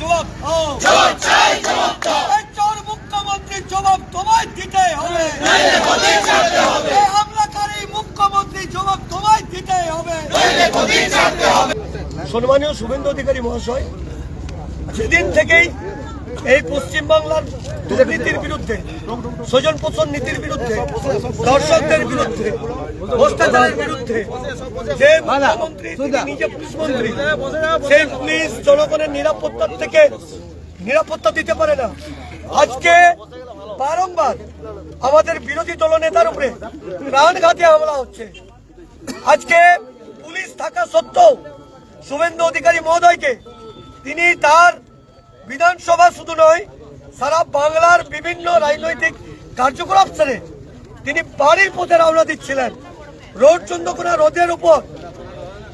জবাব দাও। জবাব চাই জবাব তোমায় দিতে হবে। নইলে গদি ছাড়তে এই হামলাকারী মুখ্যমন্ত্রী জবাব তোমায় দিতে হবে। নইলে সম্মানীয় শুভেন্দু অধিকারী মহাশয় সেদিন থেকেই এই পশ্চিমবাংলার দুর্নীতির বিরুদ্ধে স্বজন পোষণ নীতির বিরুদ্ধে দর্শকদের বিরুদ্ধে ভ্রষ্টাচারের বিরুদ্ধে যে মুখ্যমন্ত্রী তিনি নিজে পুলিশ মন্ত্রী সেই পুলিশ জনগণের নিরাপত্তার থেকে নিরাপত্তা দিতে পারে না। আজকে বারংবার আমাদের বিরোধী দলনেতার উপরে প্রাণঘাতী হামলা হচ্ছে। আজকে পুলিশ থাকা সত্ত্বেও শুভেন্দু অধিকারী মহোদয়কে তিনি তার বিধানসভা শুধু নয়, সারা বাংলার বিভিন্ন রাজনৈতিক কার্যকলাপ ছেড়ে তিনি বাড়ির পথে রওনা দিচ্ছিলেন। রোড চন্দ্রকোনা রোদের উপর।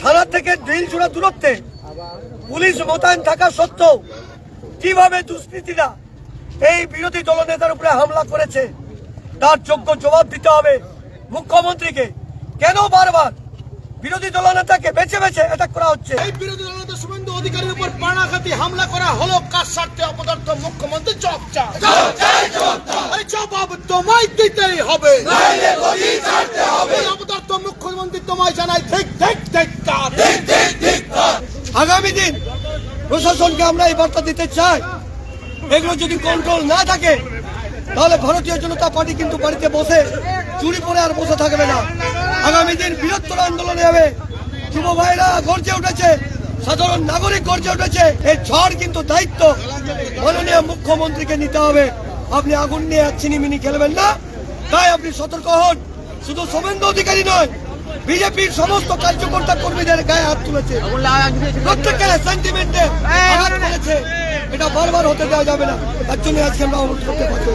থানা থেকে ড্রিল জোড়া দূরত্বে পুলিশ মোতায়েন থাকা সত্ত্বেও কীভাবে দুষ্কৃতীরা এই বিরোধী দলনেতার উপরে হামলা করেছে, তার যোগ্য জবাব দিতে হবে মুখ্যমন্ত্রীকে। কেন বারবার বিরোধী দলনেতাকে বেছে বেছে অ্যাটাক করা হচ্ছে। এই বিরোধী দলনেতা শুভেন্দু অধিকারীর উপর প্রাণাঘাতী হামলা করা হলো কার স্বার্থে অপদার্থ মুখ্যমন্ত্রী জব চান এই জবাব তোমায় দিতেই হবে। অপদার্থ মুখ্যমন্ত্রী তোমায় জানাই ঠিক ঠিক ঠিক। আগামী দিন প্রশাসনকে আমরা এই বার্তা দিতে চাই। এগুলো যদি কন্ট্রোল না থাকে তাহলে ভারতীয় জনতা পার্টি কিন্তু বাড়িতে বসে চুরি পরে আর বসে থাকবে না। আগামী দিন বৃহত্তর আন্দোলনে হবে। যুব ভাইরা গর্জে উঠেছে সাধারণ নাগরিক গর্জে উঠেছে। এই ঝড় কিন্তু দায়িত্ব মাননীয় মুখ্যমন্ত্রীকে নিতে হবে। আপনি আগুন নিয়ে আর চিনিমিনি খেলবেন না। তাই আপনি সতর্ক হন। শুধু শুভেন্দু অধিকারী নয় বিজেপির সমস্ত কার্যকর্তা কর্মীদের গায়ে হাত তুলেছে। প্রত্যেকের সেন্টিমেন্টে আঘাত করেছে। এটা বারবার হতে দেওয়া যাবে না। তার জন্য আজকে আমরা অনুরোধ করতে পারছি